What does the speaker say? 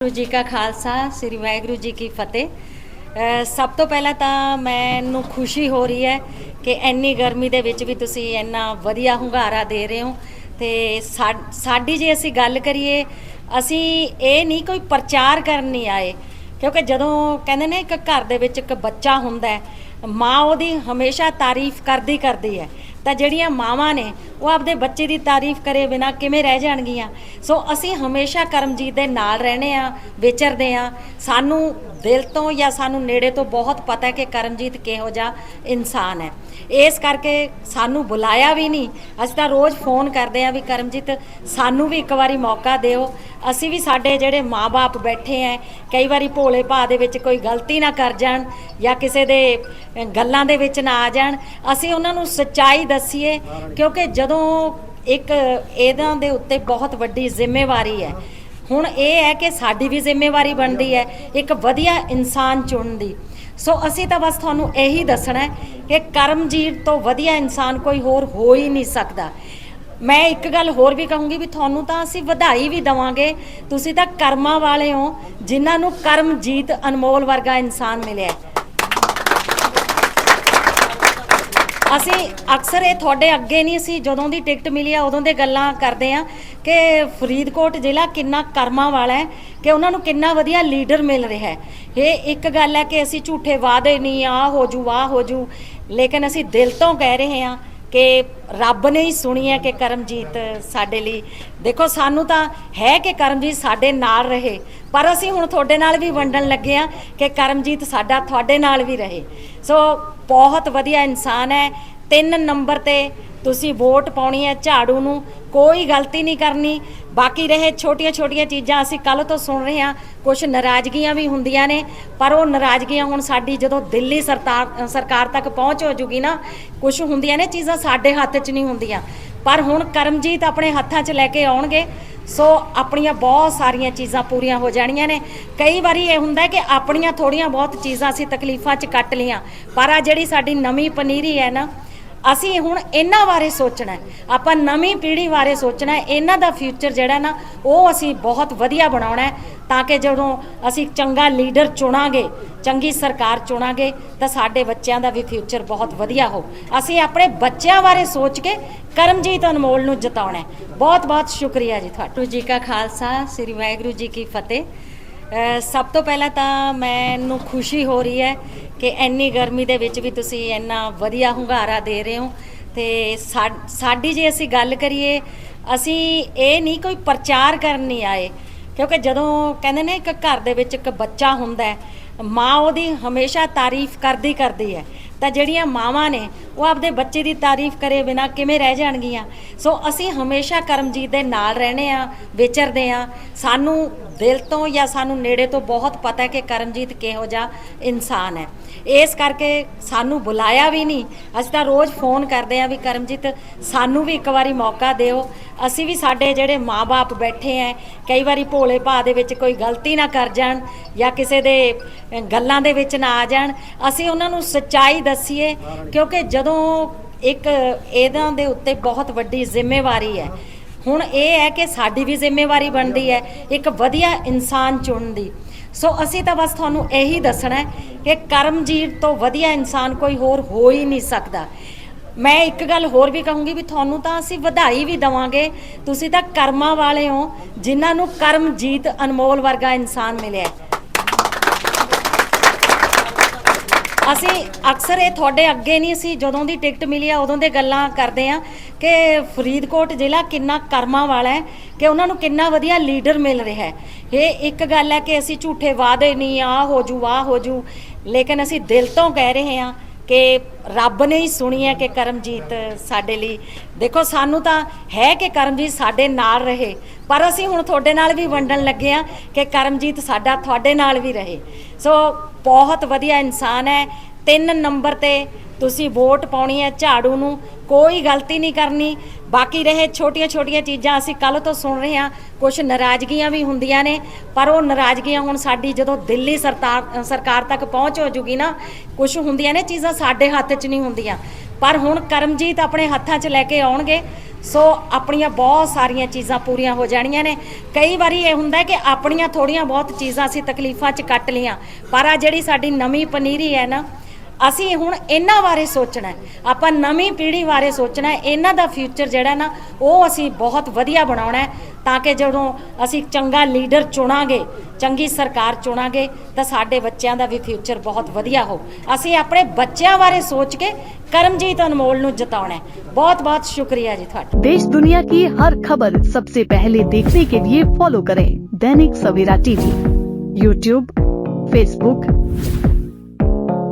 ਵਾਹਿਗੁਰੂ ਜੀ ਕਾ ਖਾਲਸਾ, ਸ੍ਰੀ ਵਾਹਿਗੁਰੂ ਜੀ ਕੀ ਫਤਿਹ। ਸਭ ਤੋਂ ਪਹਿਲਾਂ ਤਾਂ ਮੈਨੂੰ ਖੁਸ਼ੀ ਹੋ ਰਹੀ ਹੈ ਕਿ ਇੰਨੀ ਗਰਮੀ ਦੇ ਵਿੱਚ ਵੀ ਤੁਸੀਂ ਇੰਨਾ ਵਧੀਆ ਹੁੰਗਾਰਾ ਦੇ ਰਹੇ ਹੋ। ਤੇ ਸਾਡੀ ਜੇ ਅਸੀਂ ਗੱਲ ਕਰੀਏ, ਅਸੀਂ ਇਹ ਨਹੀਂ ਕੋਈ ਪ੍ਰਚਾਰ ਕਰਨ ਨਹੀਂ ਆਏ, ਕਿਉਂਕਿ ਜਦੋਂ ਕਹਿੰਦੇ ਨੇ ਇੱਕ ਘਰ ਦੇ ਵਿੱਚ ਇੱਕ ਬੱਚਾ ਹੁੰਦਾ ਹੈ, ਮਾਂ ਉਹਦੀ ਹਮੇਸ਼ਾ ਤਾਰੀਫ ਕਰਦੀ ਕਰਦੀ ਹੈ। ਤਾਂ ਜਿਹੜੀਆਂ ਮਾਵਾਂ ਨੇ, ਉਹ ਆਪਦੇ ਬੱਚੇ ਦੀ ਤਾਰੀਫ ਕਰੇ ਬਿਨਾ ਕਿਵੇਂ ਰਹਿ ਜਾਣਗੀਆਂ? ਸੋ ਅਸੀਂ ਹਮੇਸ਼ਾ ਕਰਮਜੀਤ ਦੇ ਨਾਲ ਰਹਿਣੇ ਆ ਵਿਚਰਦੇ ਆ ਸਾਨੂੰ ਦਿਲ ਤੋਂ ਜਾਂ ਸਾਨੂੰ ਨੇੜੇ ਤੋਂ ਬਹੁਤ ਪਤਾ ਹੈ ਕਿ ਕਰਮਜੀਤ ਕਿਹੋ ਜਿਹਾ ਇਨਸਾਨ ਹੈ। ਇਸ ਕਰਕੇ ਸਾਨੂੰ ਬੁਲਾਇਆ ਵੀ ਨਹੀਂ। ਅਸੀਂ ਤਾਂ ਰੋਜ਼ ਫੋਨ ਕਰਦੇ ਆ ਵੀ ਕਰਮਜੀਤ, ਸਾਨੂੰ ਵੀ ਇੱਕ ਵਾਰੀ ਮੌਕਾ ਦਿਓ। ਅਸੀਂ ਵੀ ਸਾਡੇ ਜਿਹੜੇ ਮਾਪੇ ਬੈਠੇ ਆ ਕਈ ਵਾਰੀ ਭੋਲੇ ਭਾਅ ਦੇ ਵਿੱਚ ਕੋਈ ਗਲਤੀ ਨਾ ਕਰ ਜਾਣ ਜਾਂ ਕਿਸੇ ਦੇ ਗੱਲਾਂ ਦੇ ਵਿੱਚ ਨਾ ਆ ਜਾਣ। ਅਸੀਂ ਉਹਨਾਂ ਨੂੰ ਸੱਚਾਈ ਦੱਸੀਏ, ਕਿਉਂਕਿ ਜਦੋਂ ਇੱਕ ਇਹਨਾਂ ਦੇ ਉੱਤੇ ਬਹੁਤ ਵੱਡੀ ਜ਼ਿੰਮੇਵਾਰੀ ਹੈ ਹੁਣ ਇਹ ਹੈ ਕਿ ਸਾਡੀ ਵੀ ਜ਼ਿੰਮੇਵਾਰੀ ਬਣਦੀ ਹੈ, ਇੱਕ ਵਧੀਆ ਇਨਸਾਨ ਚੁਣਨ ਦੀ ਸੋ ਅਸੀਂ ਤਾਂ ਬਸ ਤੁਹਾਨੂੰ ਇਹੀ ਦੱਸਣਾ ਹੈ ਕਿ ਕਰਮਜੀਤ ਤੋਂ ਵਧੀਆ ਇਨਸਾਨ ਕੋਈ ਹੋਰ ਹੋ ਹੀ ਨਹੀਂ ਸਕਦਾ। ਮੈਂ ਇੱਕ ਗੱਲ ਹੋਰ ਵੀ ਕਹੂੰਗੀ ਵੀ ਤੁਹਾਨੂੰ ਤਾਂ ਅਸੀਂ ਵਧਾਈ ਵੀ ਦਵਾਂਗੇ। ਤੁਸੀਂ ਤਾਂ ਕਰਮਾਂ ਵਾਲੇ ਹੋ, ਜਿਨ੍ਹਾਂ ਨੂੰ ਕਰਮਜੀਤ ਅਨਮੋਲ ਵਰਗਾ ਇਨਸਾਨ ਮਿਲਿਆ ਹੈ। ਅਸੀਂ ਅਕਸਰ ਇਹ ਤੁਹਾਡੇ ਅੱਗੇ ਨਹੀਂ, ਅਸੀਂ ਜਦੋਂ ਦੀ ਟਿਕਟ ਮਿਲੀ ਆ, ਉਦੋਂ ਦੇ ਗੱਲਾਂ ਕਰਦੇ ਆ ਕਿ ਫਰੀਦਕੋਟ ਜ਼ਿਲ੍ਹਾ ਕਿੰਨਾ ਕਰਮਾਂ ਵਾਲਾ ਹੈ, ਕਿ ਉਹਨਾਂ ਨੂੰ ਕਿੰਨਾ ਵਧੀਆ ਲੀਡਰ ਮਿਲ ਰਿਹਾ ਹੈ। ਇਹ ਇੱਕ ਗੱਲ ਹੈ ਕਿ ਅਸੀਂ ਝੂਠੇ ਵਾਅਦੇ ਨਹੀਂ ਆ ਹੋ ਜੂ ਵਾਹ ਹੋ ਜੂ, ਲੇਕਿਨ ਅਸੀਂ ਦਿਲ ਤੋਂ ਕਹਿ ਰਹੇ ਹਾਂ ਕਿ ਰੱਬ ਨੇ ਹੀ ਸੁਣੀ ਹੈ ਕਿ ਕਰਮਜੀਤ ਸਾਡੇ ਲਈ। ਦੇਖੋ, ਸਾਨੂੰ ਤਾਂ ਹੈ ਕਿ ਕਰਮਜੀਤ ਸਾਡੇ ਨਾਲ ਰਹੇ, ਪਰ ਅਸੀਂ ਹੁਣ ਤੁਹਾਡੇ ਨਾਲ ਵੀ ਵੰਡਣ ਲੱਗੇ ਆ ਕਿ ਕਰਮਜੀਤ ਸਾਡਾ ਤੁਹਾਡੇ ਨਾਲ ਵੀ ਰਹੇ। ਸੋ ਬਹੁਤ ਵਧੀਆ ਇਨਸਾਨ ਹੈ ਤਿੰਨ ਨੰਬਰ ਤੇ ਤੁਸੀਂ ਵੋਟ ਪਾਉਣੀ ਹੈ ਝਾੜੂ ਨੂੰ, ਕੋਈ ਗਲਤੀ ਨਹੀਂ ਕਰਨੀ। ਬਾਕੀ ਰਹੇ ਛੋਟੀਆਂ ਛੋਟੀਆਂ ਚੀਜ਼ਾਂ, ਅਸੀਂ ਕੱਲ ਤੋਂ ਸੁਣ ਰਹੇ ਹਾਂ ਕੁਝ ਨਾਰਾਜ਼ਗੀਆਂ ਵੀ ਹੁੰਦੀਆਂ ਨੇ, ਪਰ ਉਹ ਨਾਰਾਜ਼ਗੀਆਂ ਹੁਣ ਸਾਡੀ ਜਦੋਂ ਦਿੱਲੀ ਸਰਕਾਰ ਸਰਕਾਰ ਤੱਕ ਪਹੁੰਚ ਹੋ ਜੂਗੀ ਨਾ ਕੁਝ ਹੁੰਦੀਆਂ ਨੇ ਚੀਜ਼ਾਂ ਸਾਡੇ ਹੱਥ 'ਚ ਨਹੀਂ ਹੁੰਦੀਆਂ। ਪਰ ਹੁਣ ਕਰਮਜੀਤ ਆਪਣੇ ਹੱਥਾਂ 'ਚ ਲੈ ਕੇ ਆਉਣਗੇ, ਸੋ ਆਪਣੀਆਂ ਬਹੁਤ ਸਾਰੀਆਂ ਚੀਜ਼ਾਂ ਪੂਰੀਆਂ ਹੋ ਜਾਣੀਆਂ ਨੇ। ਕਈ ਵਾਰੀ ਇਹ ਹੁੰਦਾ ਕਿ ਆਪਣੀਆਂ ਥੋੜੀਆਂ ਬਹੁਤ ਚੀਜ਼ਾਂ ਅਸੀਂ ਤਕਲੀਫਾਂ 'ਚ ਕੱਟ ਲੀਆਂ ਪਰ ਆ ਜਿਹੜੀ ਸਾਡੀ ਨਵੀਂ ਪਨੀਰੀ ਹੈ ਨਾ ਅਸੀਂ ਹੁਣ ਇਹਨਾਂ ਬਾਰੇ ਸੋਚਣਾ ਹੈ। ਆਪਾਂ ਨਵੀਂ ਪੀੜ੍ਹੀ ਬਾਰੇ ਸੋਚਣਾ ਹੈ। ਇਹਨਾਂ ਦਾ ਫਿਊਚਰ ਜਿਹੜਾ ਨਾ, ਉਹ ਅਸੀਂ ਬਹੁਤ ਵਧੀਆ ਬਣਾਉਣਾ ਹੈ ਤਾਂ ਕਿ ਜਦੋਂ ਅਸੀਂ ਚੰਗਾ ਲੀਡਰ ਚੁਣਾਂਗੇ, ਚੰਗੀ ਸਰਕਾਰ ਚੁਣਾਂਗੇ, ਤਾਂ ਸਾਡੇ ਬੱਚਿਆਂ ਦਾ ਵੀ ਫਿਊਚਰ ਬਹੁਤ ਵਧੀਆ ਹੋ ਅਸੀਂ ਆਪਣੇ ਬੱਚਿਆਂ ਬਾਰੇ ਸੋਚ ਕੇ ਕਰਮਜੀਤ ਅਨਮੋਲ ਨੂੰ ਜਿਤਾਉਣਾ ਹੈ। ਬਹੁਤ ਬਹੁਤ ਸ਼ੁਕਰੀਆ ਜੀ ਤੁਹਾਡਾ। ਜੀ ਕਾ ਖਾਲਸਾ, ਸ੍ਰੀ ਵਾਹਿਗੁਰੂ ਜੀ ਕੀ ਫਤਿਹ। ਸਭ ਤੋਂ ਪਹਿਲਾਂ ਤਾਂ ਮੈਨੂੰ ਖੁਸ਼ੀ ਹੋ ਰਹੀ ਹੈ ਕਿ ਇੰਨੀ ਗਰਮੀ ਦੇ ਵਿੱਚ ਵੀ ਤੁਸੀਂ ਇੰਨਾ ਵਧੀਆ ਹੁੰਗਾਰਾ ਦੇ ਰਹੇ ਹੋ। ਤੇ ਸਾਡੀ ਜੇ ਅਸੀਂ ਗੱਲ ਕਰੀਏ, ਅਸੀਂ ਇਹ ਨਹੀਂ ਕੋਈ ਪ੍ਰਚਾਰ ਕਰਨ ਨਹੀਂ ਆਏ, ਕਿਉਂਕਿ ਜਦੋਂ ਕਹਿੰਦੇ ਨੇ ਇੱਕ ਘਰ ਦੇ ਵਿੱਚ ਇੱਕ ਬੱਚਾ ਹੁੰਦਾ ਹੈ, ਮਾਂ ਉਹਦੀ ਹਮੇਸ਼ਾ ਤਾਰੀਫ ਕਰਦੀ ਕਰਦੀ ਹੈ। ਤਾਂ ਜਿਹੜੀਆਂ ਮਾਵਾਂ ਨੇ, ਉਹ ਆਪਦੇ ਬੱਚੇ ਦੀ ਤਾਰੀਫ ਕਰੇ ਬਿਨਾ ਕਿਵੇਂ ਰਹਿ ਜਾਣਗੀਆਂ? ਸੋ ਅਸੀਂ ਹਮੇਸ਼ਾ ਕਰਮਜੀਤ ਦੇ ਨਾਲ ਰਹਿਣੇ ਆ ਵਿਚਰਦੇ ਆ ਸਾਨੂੰ ਦਿਲ ਤੋਂ ਜਾਂ ਸਾਨੂੰ ਨੇੜੇ ਤੋਂ ਬਹੁਤ ਪਤਾ ਹੈ ਕਿ ਕਰਮਜੀਤ ਕਿਹੋ ਜਿਹਾ ਇਨਸਾਨ ਹੈ। ਇਸ ਕਰਕੇ ਸਾਨੂੰ ਬੁਲਾਇਆ ਵੀ ਨਹੀਂ। ਅਸੀਂ ਤਾਂ ਰੋਜ਼ ਫੋਨ ਕਰਦੇ ਆ ਵੀ ਕਰਮਜੀਤ, ਸਾਨੂੰ ਵੀ ਇੱਕ ਵਾਰੀ ਮੌਕਾ ਦਿਓ। ਅਸੀਂ ਵੀ ਸਾਡੇ ਜਿਹੜੇ ਮਾਪੇ ਬੈਠੇ ਆ ਕਈ ਵਾਰੀ ਭੋਲੇ ਭਾਅ ਦੇ ਵਿੱਚ ਕੋਈ ਗਲਤੀ ਨਾ ਕਰ ਜਾਣ ਜਾਂ ਕਿਸੇ ਦੇ ਗੱਲਾਂ ਦੇ ਵਿੱਚ ਨਾ ਆ ਜਾਣ। ਅਸੀਂ ਉਹਨਾਂ ਨੂੰ ਸੱਚਾਈ ਦੱਸੀਏ, ਕਿਉਂਕਿ ਜਦੋਂ ਇੱਕ ਇਹਨਾਂ ਦੇ ਉੱਤੇ ਬਹੁਤ ਵੱਡੀ ਜ਼ਿੰਮੇਵਾਰੀ ਹੈ ਹੁਣ ਇਹ ਹੈ ਕਿ ਸਾਡੀ ਵੀ ਜ਼ਿੰਮੇਵਾਰੀ ਬਣਦੀ ਹੈ ਇੱਕ ਵਧੀਆ ਇਨਸਾਨ ਚੁਣਨ ਦੀ। ਸੋ ਅਸੀਂ ਤਾਂ ਬਸ ਤੁਹਾਨੂੰ ਇਹੀ ਦੱਸਣਾ ਹੈ ਕਿ ਕਰਮਜੀਤ ਤੋਂ ਵਧੀਆ ਇਨਸਾਨ ਕੋਈ ਹੋਰ ਹੋ ਹੀ ਨਹੀਂ ਸਕਦਾ। ਮੈਂ ਇੱਕ ਗੱਲ ਹੋਰ ਵੀ ਕਹੂੰਗੀ ਵੀ ਤੁਹਾਨੂੰ ਤਾਂ ਅਸੀਂ ਵਧਾਈ ਵੀ ਦਵਾਂਗੇ। ਤੁਸੀਂ ਤਾਂ ਕਰਮਾਂ ਵਾਲੇ ਹੋ, ਜਿਨ੍ਹਾਂ ਨੂੰ ਕਰਮਜੀਤ ਅਨਮੋਲ ਵਰਗਾ ਇਨਸਾਨ ਮਿਲਿਆ ਹੈ। ਅਸੀਂ ਅਕਸਰ ਇਹ ਤੁਹਾਡੇ ਅੱਗੇ ਨਹੀਂ, ਅਸੀਂ ਜਦੋਂ ਦੀ ਟਿਕਟ ਮਿਲੀ ਆ, ਉਦੋਂ ਦੇ ਗੱਲਾਂ ਕਰਦੇ ਆ ਕਿ ਫਰੀਦਕੋਟ ਜ਼ਿਲ੍ਹਾ ਕਿੰਨਾ ਕਰਮਾਂ ਵਾਲਾ ਹੈ, ਕਿ ਉਹਨਾਂ ਨੂੰ ਕਿੰਨਾ ਵਧੀਆ ਲੀਡਰ ਮਿਲ ਰਿਹਾ ਹੈ। ਇਹ ਇੱਕ ਗੱਲ ਹੈ ਕਿ ਅਸੀਂ ਝੂਠੇ ਵਾਅਦੇ ਨਹੀਂ ਆ ਹੋ ਜੂ ਵਾਹ ਹੋ ਜੂ, ਲੇਕਿਨ ਅਸੀਂ ਦਿਲ ਤੋਂ ਕਹਿ ਰਹੇ ਹਾਂ ਕਿ ਰੱਬ ਨੇ ਹੀ ਸੁਣੀ ਹੈ ਕਿ ਕਰਮਜੀਤ ਸਾਡੇ ਲਈ। ਦੇਖੋ, ਸਾਨੂੰ ਤਾਂ ਹੈ ਕਿ ਕਰਮਜੀਤ ਸਾਡੇ ਨਾਲ ਰਹੇ, ਪਰ ਅਸੀਂ ਹੁਣ ਤੁਹਾਡੇ ਨਾਲ ਵੀ ਵੰਡਣ ਲੱਗੇ ਆ ਕਿ ਕਰਮਜੀਤ ਸਾਡਾ ਤੁਹਾਡੇ ਨਾਲ ਵੀ ਰਹੇ। ਸੋ ਬਹੁਤ ਵਧੀਆ ਇਨਸਾਨ ਹੈ ਤਿੰਨ ਨੰਬਰ ਤੇ ਤੁਸੀਂ ਵੋਟ ਪਾਉਣੀ ਹੈ ਝਾੜੂ ਨੂੰ, ਕੋਈ ਗਲਤੀ ਨਹੀਂ ਕਰਨੀ। ਬਾਕੀ ਰਹੇ ਛੋਟੀਆਂ ਛੋਟੀਆਂ ਚੀਜ਼ਾਂ ਅਸੀਂ ਕੱਲ ਤੋਂ ਸੁਣ ਰਹੇ ਹਾਂ। ਕੁਝ ਨਾਰਾਜ਼ਗੀਆਂ ਵੀ ਹੁੰਦੀਆਂ ਨੇ, ਪਰ ਉਹ ਨਾਰਾਜ਼ਗੀਆਂ ਹੁਣ ਸਾਡੀ ਜਦੋਂ ਦਿੱਲੀ ਸਰਕਾਰ ਸਰਕਾਰ ਤੱਕ ਪਹੁੰਚ ਹੋ ਜੂਗੀ ਨਾ ਕੁਝ ਹੁੰਦੀਆਂ ਨੇ ਚੀਜ਼ਾਂ ਸਾਡੇ ਹੱਥ 'ਚ ਨਹੀਂ ਹੁੰਦੀਆਂ। ਪਰ ਹੁਣ ਕਰਮਜੀਤ ਆਪਣੇ ਹੱਥਾਂ 'ਚ ਲੈ ਕੇ ਆਉਣਗੇ, ਸੋ ਆਪਣੀਆਂ ਬਹੁਤ ਸਾਰੀਆਂ ਚੀਜ਼ਾਂ ਪੂਰੀਆਂ ਹੋ ਜਾਣੀਆਂ ਨੇ। ਕਈ ਵਾਰੀ ਇਹ ਹੁੰਦਾ ਕਿ ਆਪਣੀਆਂ ਥੋੜੀਆਂ ਬਹੁਤ ਚੀਜ਼ਾਂ ਅਸੀਂ ਤਕਲੀਫਾਂ 'ਚ ਕੱਟ ਲੀਆਂ ਪਰ ਆ ਜਿਹੜੀ ਸਾਡੀ ਨਵੀਂ ਪਨੀਰੀ ਹੈ ਨਾ ਅਸੀਂ ਹੁਣ ਇਹਨਾਂ ਬਾਰੇ ਸੋਚਣਾ ਹੈ। ਆਪਾਂ ਨਵੀਂ ਪੀੜ੍ਹੀ ਬਾਰੇ ਸੋਚਣਾ ਹੈ। ਇਹਨਾਂ ਦਾ ਫਿਊਚਰ ਜਿਹੜਾ ਨਾ ਉਹ ਅਸੀਂ ਬਹੁਤ ਵਧੀਆ ਬਣਾਉਣਾ ਹੈ ਤਾਂ ਕਿ ਜਦੋਂ ਅਸੀਂ ਚੰਗਾ ਲੀਡਰ ਚੁਣਾਂਗੇ ਚੰਗੀ ਸਰਕਾਰ ਚੁਣਾਂਗੇ ਤਾਂ ਸਾਡੇ ਬੱਚਿਆਂ ਦਾ ਵੀ ਫਿਊਚਰ ਬਹੁਤ ਵਧੀਆ ਹੋ ਅਸੀਂ ਆਪਣੇ ਬੱਚਿਆਂ ਬਾਰੇ ਸੋਚ ਕੇ ਕਰਮਜੀਤ ਅਨਮੋਲ ਨੂੰ ਜਿਤਾਉਣਾ ਹੈ ਬਹੁਤ ਬਹੁਤ ਸ਼ੁਕਰੀਆ ਜੀ ਤੁਹਾਡਾ देश दुनिया की हर खबर सबसे पहले देखने के लिए फॉलो करें Dainik Savera TV YouTube Facebook